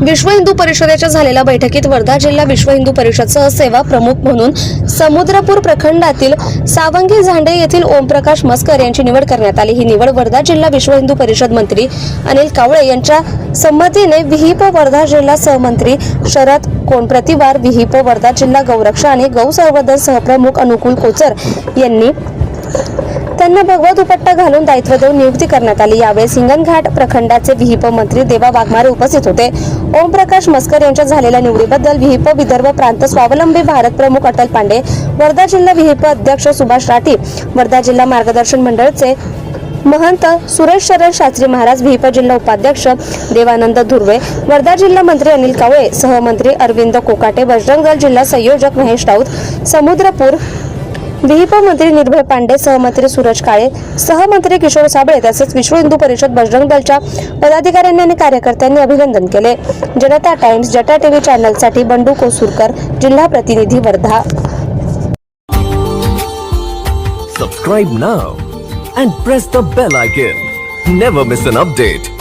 विश्व हिंदू परिषदेच्या झालेल्या बैठकीत वर्धा जिल्हा विश्व हिंदू परिषद सहसेवा प्रमुख म्हणून समुद्रपूर प्रखंडातील सावंगी झांडे येथील ओमप्रकाश मस्कर यांची निवड करण्यात आली. ही निवड वर्धा जिल्हा विश्व हिंदू परिषद मंत्री अनिल कावळे यांच्या संमतीने विहिप वर्धा जिल्हा सहमंत्री शरद कोणप्रतिवार विहिप वर्धा जिल्हा गौरक्षा आणि गौ संवर्धन सहप्रमुख अनुकूल कोचर यांनी त्यांना भगवा दुपट्टा घालून दायित्व देऊन नियुक्ती करण्यात आली. यावेळी सिंगनघाट प्रखंडाचे विहिप मंत्री देवा वाघमारे उपस्थित होते. ओमप्रकाश मस्कर यांच्या झालेल्या निवडीबद्दल विहिप विदर्भ प्रांत स्वावलंबी भारत प्रमुख अटल पांडे वर्धा जिल्हा विहिप अध्यक्ष सुभाष राठी वर्धा जिल्हा मार्गदर्शन मंडळचे महंत सुरेश शरण शास्त्री महाराज विहिप जिल्हा उपाध्यक्ष देवानंद धुर्वे वर्धा जिल्हा मंत्री अनिल कावळे सहमंत्री अरविंद कोकाटे बजरंगल जिल्हा संयोजक महेश राऊत समुद्रपूर विहिप मंत्री निर्भय पांडे सहमंत्री सूरज काळे सहमंत्री किशोर साबळे तसेच विश्व हिंदू परिषद बजरंग दलच्या पदाधिकाऱ्यांनी आणि कार्यकर्त्यांनी अभिनंदन केले. जनता टाइम्स जटा टीव्ही चॅनलसाठी बंडू कोसुरकर जिल्हा प्रतिनिधी Wardha. Subscribe now and press the bell icon. Never miss an update